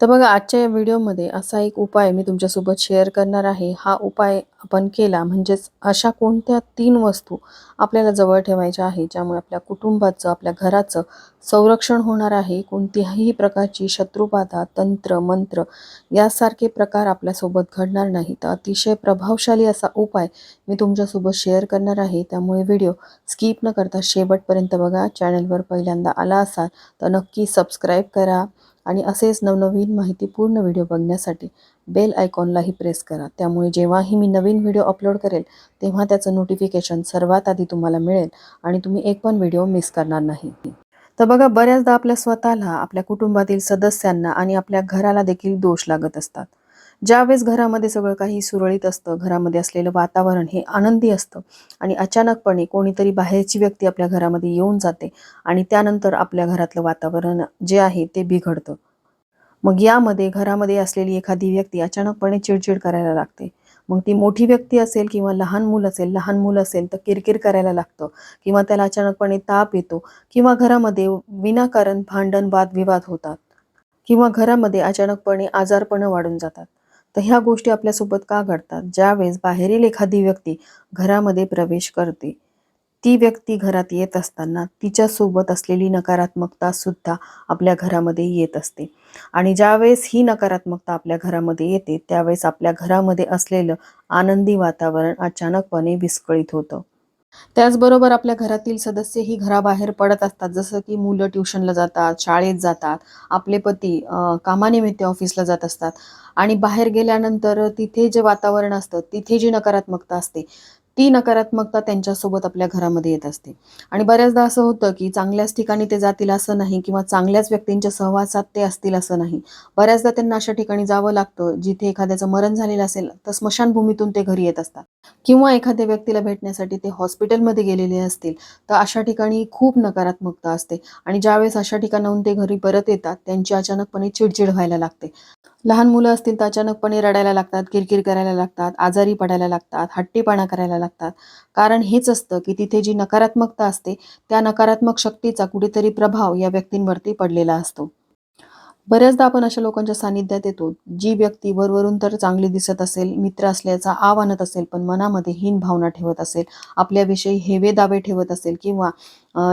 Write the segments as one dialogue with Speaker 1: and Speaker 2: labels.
Speaker 1: तर बघा आजच्या या व्हिडिओमध्ये असा एक उपाय मी तुमच्यासोबत शेअर करणार आहे. हा उपाय आपण केला म्हणजेच अशा कोणत्या तीन वस्तू आपल्याला जवळ ठेवायच्या आहे ज्यामुळे आपल्या कुटुंबाचं आपल्या घराचं संरक्षण होणार आहे. कोणत्याही प्रकारची शत्रुबाधा तंत्र मंत्र यासारखे प्रकार आपल्यासोबत घडणार नाही तर अतिशय प्रभावशाली असा उपाय मी तुमच्यासोबत शेअर करणार आहे. त्यामुळे व्हिडिओ स्किप न करता शेवटपर्यंत बघा. चॅनलवर पहिल्यांदा आला असाल तर नक्की सबस्क्राईब करा. आणि असेच नवनवीन माहितीपूर्ण व्हिडिओ बघण्यासाठी बेल आयकॉनलाही प्रेस करा. त्यामुळे जेव्हाही मी नवीन व्हिडिओ अपलोड करेल तेव्हा त्याचं नोटिफिकेशन सर्वात आधी तुम्हाला मिळेल आणि तुम्ही एक पण व्हिडिओ मिस करणार नाही. तर बघा बऱ्याचदा आपल्या स्वतःला आपल्या कुटुंबातील सदस्यांना आणि आपल्या घराला देखील दोष लागत असतात. ज्यावेळेस घरामध्ये सगळं काही सुरळीत असतं घरामध्ये असलेलं वातावरण हे आनंदी असतं आणि अचानकपणे कोणीतरी बाहेरची व्यक्ती आपल्या घरामध्ये येऊन जाते आणि त्यानंतर आपल्या घरातलं वातावरण जे आहे ते बिघडतं. मग यामध्ये घरामध्ये असलेली एखादी व्यक्ती अचानकपणे चिडचिड करायला लागते. मग ती मोठी व्यक्ती असेल किंवा लहान मूल असेल लहान मूल असेल तर किरकिर करायला लागतं किंवा त्याला अचानकपणे ताप येतो किंवा घरामध्ये विनाकारण भांडण वादविवाद होतात किंवा घरामध्ये अचानकपणे आजारपणं वाढून जातात. तर ह्या गोष्टी आपल्यासोबत का घडतात? ज्यावेळेस बाहेरील एखादी व्यक्ती घरामध्ये प्रवेश करते ती व्यक्ती घरात येत असताना तिच्यासोबत असलेली नकारात्मकता सुद्धा आपल्या घरामध्ये येत असते. आणि ज्यावेळेस ही नकारात्मकता आपल्या घरामध्ये येते त्यावेळेस आपल्या घरामध्ये असलेलं आनंदी वातावरण अचानकपणे विस्कळीत होतं. त्याचबरोबर आपल्या घरातील सदस्यही घराबाहेर पडत असतात. जसं की मुलं ट्युशनला जातात शाळेत जातात आपले पती कामानिमित्त ऑफिसला जात असतात. आणि बाहेर गेल्यानंतर तिथे जे वातावरण असतं तिथे जी नकारात्मकता असते ती नकारात्मकता त्यांच्यासोबत आपल्या घरामध्ये येत असते. आणि बऱ्याचदा असं होतं की चांगल्याच ठिकाणी ते जातील असं नाही किंवा चांगल्याच व्यक्तींच्या सहवासात ते असतील असं नाही. बऱ्याचदा त्यांना अशा ठिकाणी जावं लागतं जिथे एखाद्याचं मरण झालेलं असेल तर स्मशानभूमीतून ते घरी येत असतात. किंवा एखाद्या व्यक्तीला भेटण्यासाठी ते हॉस्पिटलमध्ये गेलेले असतील तर अशा ठिकाणी खूप नकारात्मकता असते. आणि ज्यावेळेस अशा ठिकाणाहून ते घरी परत येतात त्यांची अचानकपणे चिडचिड व्हायला लागते. लहान मुलं असतील तर अचानकपणे रडायला लागतात किरकिर करायला लागतात आजारी पडायला लागतात हट्टीपणा करायला लागतात. कारण हेच असतं की तिथे जी नकारात्मकता असते त्या नकारात्मक शक्तीचा कुठेतरी प्रभाव या व्यक्तींवरती पडलेला असतो. बऱ्याचदा आपण अशा लोकांच्या सानिध्यात येतो जी व्यक्ती वरवरून तर चांगली दिसत असेल मित्र असल्याचा आव आणत असेल पण मनामध्ये हीन भावना ठेवत असेल आपल्याविषयी हेवे दावे ठेवत असेल किंवा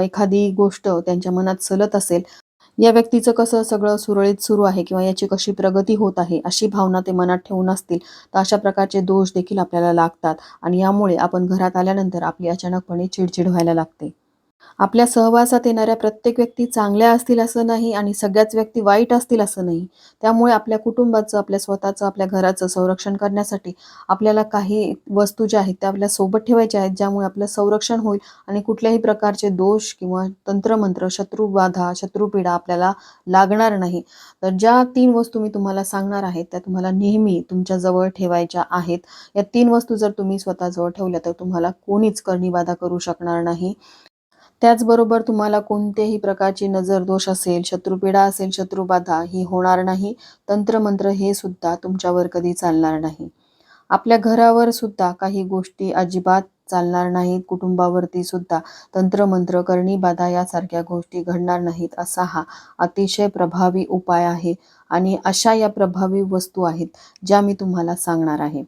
Speaker 1: एखादी गोष्ट त्यांच्या मनात सलत असेल या व्यक्तीचं कसं सगळं सुरळीत सुरू आहे किंवा याची कशी प्रगती होत आहे अशी भावना ते मनात ठेवून असतील तर अशा प्रकारचे दोष देखील आपल्याला लागतात. आणि यामुळे आपण घरात आल्यानंतर आपली अचानकपणे चिडचिड व्हायला लागते. आपल्या सहवासात येणाऱ्या प्रत्येक व्यक्ती चांगल्या असतील असं नाही आणि सगळ्याच व्यक्ती वाईट असतील असं नाही. त्यामुळे आपल्या कुटुंबाचं आपल्या स्वतःचं आपल्या घराचं संरक्षण करण्यासाठी आपल्याला काही वस्तू ज्या आहेत त्या आपल्यासोबत ठेवायच्या आहेत ज्यामुळे आपलं संरक्षण होईल आणि कुठल्याही प्रकारचे दोष किंवा तंत्रमंत्र शत्रुबाधा शत्रुपीडा आपल्याला लागणार नाही. तर ज्या तीन वस्तू मी तुम्हाला सांगणार आहे त्या तुम्हाला नेहमी तुमच्या जवळ ठेवायच्या आहेत. या तीन वस्तू जर तुम्ही स्वतःजवळ ठेवल्या तर तुम्हाला कोणीच कर्णीबाधा करू शकणार नाही. त्याचबरोबर तुम्हाला कोणत्याही प्रकारची नजर दोष असेल शत्रुपीडा असेल शत्रुबाधा ही होणार नाही. तंत्रमंत्र हे सुद्धा तुमच्यावर कधी चालणार नाही. आपल्या घरावर सुद्धा काही गोष्टी अजिबात चालणार नाहीत. कुटुंबावरती सुद्धा तंत्रमंत्र करणीबाधा यासारख्या गोष्टी घडणार नाहीत असा हा अतिशय प्रभावी उपाय आहे. आणि अशा या प्रभावी वस्तू आहेत ज्या मी तुम्हाला सांगणार आहे.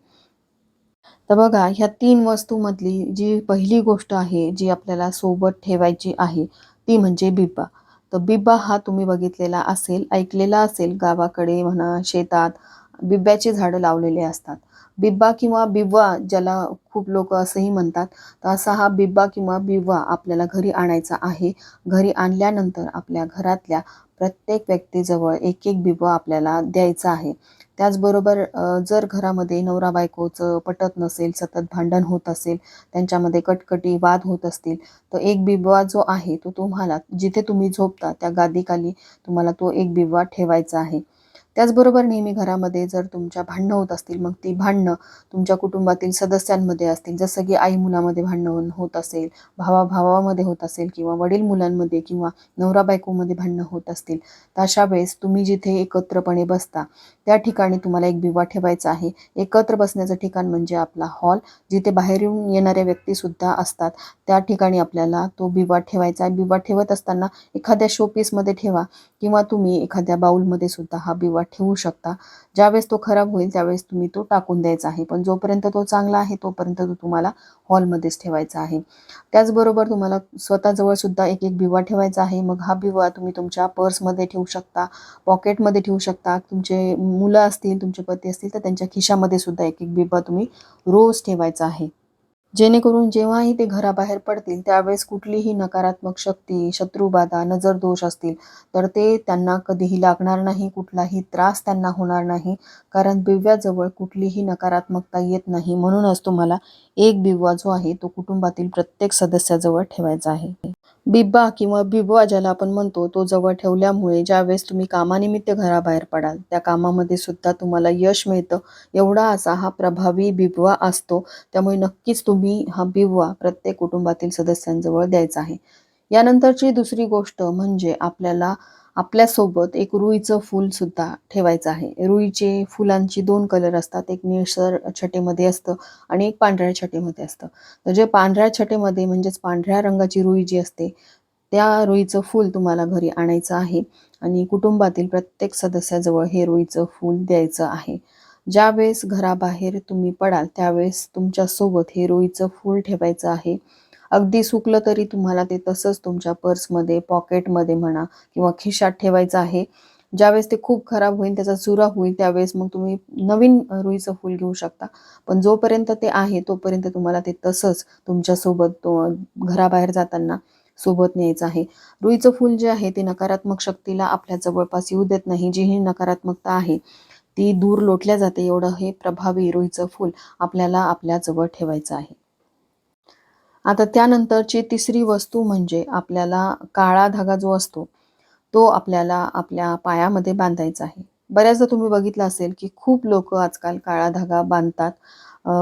Speaker 1: तर बघा ह्या तीन वस्तूमधली जी पहिली गोष्ट आहे जी आपल्याला सोबत ठेवायची आहे ती म्हणजे बिब्बा. तर बिब्बा हा तुम्ही बघितलेला असेल ऐकलेला असेल गावाकडे म्हणा शेतात बिब्ब्याची झाडं लावलेले असतात. बिब्बा किंवा बिब्वा ज्याला खूप लोक असंही म्हणतात तर असा हा बिब्बा किंवा बिब्वा आपल्याला घरी आणायचा आहे. घरी आणल्यानंतर आपल्या घरातल्या प्रत्येक व्यक्तीजवळ एक एक बिब्वा आपल्याला द्यायचा आहे. त्याचबरोबर जर घरामध्ये नवरा बायकोचं पटत नसेल सतत भांडण होत असेल त्यांच्यामध्ये कटकटी वाद होत असतील तर एक बिबवा जो आहे तो तुम्हाला जिथे तुम्ही झोपता त्या गादीखाली तुम्हाला तो एक बिबवा ठेवायचा आहे. त्याचबरोबर नेहमी घरामध्ये जर तुमच्या भांडणं होत असतील मग ती भांडणं तुमच्या कुटुंबातील सदस्यांमध्ये असतील. जसं की आई मुलामध्ये भांडणं होत असेल भावा भावामध्ये होत असेल किंवा वडील मुलांमध्ये किंवा नवरा बायकोमध्ये भांडणं होत असतील तर अशा वेळेस तुम्ही जिथे एकत्रपणे बसता त्या ठिकाणी तुम्हाला एक बिवा ठेवायचा आहे. एकत्र बसण्याचं ठिकाण म्हणजे आपला हॉल जिथे बाहेरून येणाऱ्या व्यक्तीसुद्धा असतात. त्या ठिकाणी आपल्याला तो बिवा ठेवायचा आहे. बिवा ठेवत असताना एखाद्या शोपीसमध्ये ठेवा किंवा तुम्ही एखाद्या बाऊलमध्ये सुद्धा हा बिवा ठेवू शकता. ज्यावेळेस तो खराब होईल त्यावेळेस तुम्ही तो टाकून द्यायचा आहे. पण जोपर्यंत तो चांगला आहे तोपर्यंत तो तुम्हाला हॉलमध्येच ठेवायचा आहे. त्याचबरोबर तुम्हाला स्वतःजवळ सुद्धा एक एक बिवा ठेवायचा आहे. मग हा बिवा तुम्ही तुमच्या पर्समध्ये ठेवू शकता पॉकेटमध्ये ठेवू शकता. तुमचे मुलं असतील तुमचे पती असतील तर त्यांच्या खिशामध्ये सुद्धा एक एक बिवा तुम्ही रोज ठेवायचा आहे. जेणेकरून जेव्हाही ते घराबाहेर पडतील त्यावेळेस कुठलीही नकारात्मक शक्ती शत्रुबाधा नजर दोष असतील तर ते त्यांना कधीही लागणार नाही कुठलाही त्रास त्यांना होणार नाही कारण बिव्याजवळ कुठलीही नकारात्मकता येत नाही. म्हणूनच तुम्हाला एक बिव्वा जो आहे तो कुटुंबातील प्रत्येक सदस्याजवळ ठेवायचा आहे. बिब्बा किंवा बिबवा ज्याला आपण म्हणतो तो जवळ ठेवल्यामुळे ज्यावेळेस तुम्ही कामानिमित्त घराबाहेर पडाल त्या कामामध्ये सुद्धा तुम्हाला यश मिळतं. एवढा असा हा प्रभावी बिबवा असतो. त्यामुळे नक्कीच तुम्ही हा बिबवा प्रत्येक कुटुंबातील सदस्यांजवळ द्यायचा आहे. यानंतरची दुसरी गोष्ट म्हणजे आपल्याला आपल्यासोबत एक रुईचं फूल सुद्धा ठेवायचं आहे. रुईचे फुलांची दोन कलर असतात. एक निळसर छटेमध्ये असतं आणि एक पांढऱ्या छटेमध्ये असतं. तर जे पांढऱ्या छटेमध्ये म्हणजेच पांढऱ्या रंगाची रुई जी असते त्या रुईचं फूल तुम्हाला घरी आणायचं आहे आणि कुटुंबातील प्रत्येक सदस्याजवळ हे रुईचं फूल द्यायचं आहे. ज्यावेळेस घराबाहेर तुम्ही पडाल त्यावेळेस तुमच्यासोबत हे रुईचं फूल ठेवायचं आहे. अगदी सुकलं तरी तुम्हाला ते तसंच तुमच्या पर्समध्ये पॉकेटमध्ये म्हणा किंवा खिशात ठेवायचं आहे. ज्यावेळेस ते खूप खराब होईल त्याचा चुरा होईल त्यावेळेस मग तुम्ही नवीन रुईचं फूल घेऊ शकता. पण जोपर्यंत ते आहे तोपर्यंत तुम्हाला ते तसंच तुमच्यासोबत तो घराबाहेर जाताना सोबत न्यायचं आहे. रुईचं फूल जे आहे ते नकारात्मक शक्तीला आपल्या जवळपास येऊ देत नाही जी ही नकारात्मकता आहे ती दूर लोटल्या जाते. एवढं हे प्रभावी रुईचं फूल आपल्याला आपल्या जवळ ठेवायचं आहे. आता त्यानंतरची तिसरी वस्तू म्हणजे आपल्याला काळा धागा जो असतो तो आपल्याला आपल्या पायामध्ये बांधायचा आहे. बऱ्याचदा तुम्ही बघितलं असेल की खूप लोक आजकाल काळा धागा बांधतात.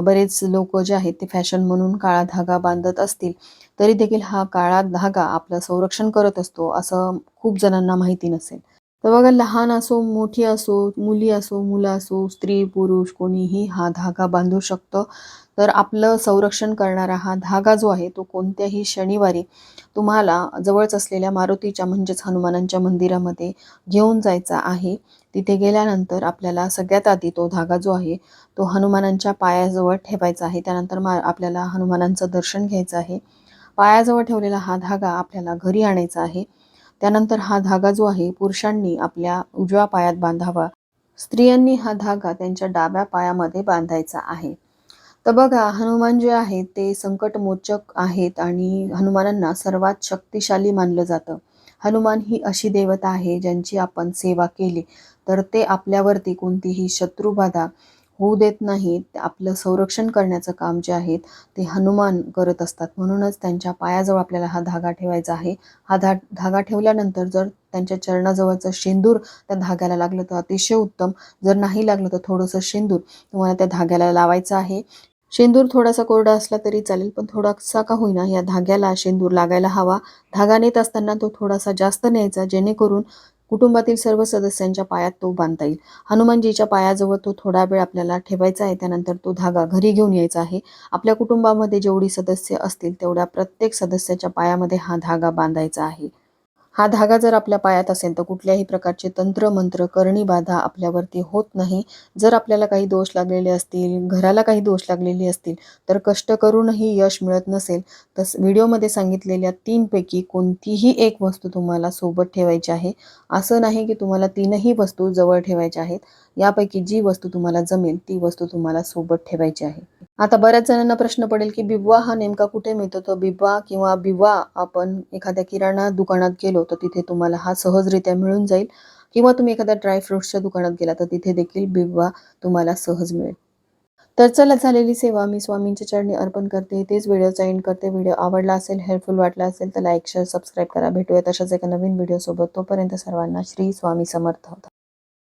Speaker 1: बरेच लोक जे आहेत ते फॅशन म्हणून काळा धागा बांधत असतील तरी देखील हा काळा धागा आपलं संरक्षण करत असतो असं खूप जणांना माहिती नसेल. तर बघा लहान असो मोठी असो मुली असो मुलं असो स्त्री पुरुष कोणीही हा धागा बांधू शकतो. तर आपलं संरक्षण करणारा हा धागा जो आहे तो कोणत्याही शनिवारी तुम्हाला जवळच असलेल्या मारुतीच्या म्हणजेच हनुमानांच्या मंदिरामध्ये घेऊन जायचा आहे. तिथे गेल्यानंतर आपल्याला सगळ्यात आधी तो धागा जो आहे तो हनुमानांच्या पायाजवळ ठेवायचा आहे. त्यानंतर मा आपल्याला हनुमानांचं दर्शन घ्यायचं आहे. पायाजवळ ठेवलेला हा धागा आपल्याला घरी आणायचा आहे. त्यानंतर हा धागा जो आहे पुरुषांनी आपल्या उजव्या पायात बांधावा. स्त्रियांनी हा धागा त्यांच्या डाव्या पायामध्ये बांधायचा आहे. तर बघा हनुमान जे आहेत ते संकटमोचक आहेत आणि हनुमानांना सर्वात शक्तिशाली मानलं जातं. हनुमान ही अशी देवता आहे ज्यांची आपण सेवा केली. तर ते आपल्यावरती कोणतीही शत्रुबाधा होऊ देत नाहीत आपलं संरक्षण करण्याचं काम जे आहेत ते हनुमान करत असतात. म्हणूनच त्यांच्या पायाजवळ आपल्याला हा धागा ठेवायचा आहे. हा धा धागा ठेवल्यानंतर जर त्यांच्या चरणाजवळचं शेंदूर त्या धाग्याला लागलं तर अतिशय उत्तम. जर नाही लागलं तर थोडंसं शेंदूर तुम्हाला त्या धाग्याला लावायचं आहे. शेंदूर थोडासा कोरडा असला तरी चालेल पण थोडासा का होईना या धाग्याला शेंदूर लागायला हवा. धागा नेत असताना तो थोडासा जास्त न्यायचा जेणेकरून कुटुंबातील सर्व सदस्यांच्या पायात तो बांधता येईल. हनुमानजीच्या पायाजवळ तो थोडा वेळ आपल्याला ठेवायचा आहे. त्यानंतर तो धागा घरी घेऊन यायचा आहे. आपल्या कुटुंबामध्ये जेवढी सदस्य असतील तेवढ्या प्रत्येक सदस्याच्या पायामध्ये हा धागा बांधायचा आहे. हा धागा जर आपल्या पायात असेल तर कुठल्याही प्रकारचे तंत्र मंत्र करणी बाधा आपल्यावरती होत नाही. जर आपल्याला काही दोष लागलेले असतील घराला काही दोष लागलेले असतील तर कष्ट करूनही यश मिळत नसेल तर व्हिडिओमध्ये सांगितलेल्या तीनपैकी कोणतीही एक वस्तू तुम्हाला सोबत ठेवायची आहे. असं नाही की तुम्हाला तीनही वस्तू जवळ ठेवायच्या आहेत. यापैकी जी वस्तू तुम्हाला जमेल ती वस्तू तुम्हाला सोबत ठेवायची आहे. आता बऱ्याच जणांना प्रश्न पडेल की बिबवा हा नेमका कुठे मिळतो? तो बिबवा किंवा बिवा आपण एखाद्या किराणा दुकानात गेलो तर तिथे तुम्हाला हा सहजरित्या मिळून जाईल. किंवा तुम्ही एखाद्या ड्रायफ्रुट्सच्या दुकानात गेला तर तिथे देखील बिबवा तुम्हाला सहज मिळेल. तर चला झालेली सेवा. मी स्वामींच्या चरणी अर्पण करते. तेच व्हिडिओचा एंड करते. व्हिडिओ आवडला असेल हेल्पफुल वाटला असेल तर लाईक शेअर सबस्क्राईब करा. भेटूया तशाच एका नवीन व्हिडिओसोबत तोपर्यंत सर्वांना श्री स्वामी समर्थ. होता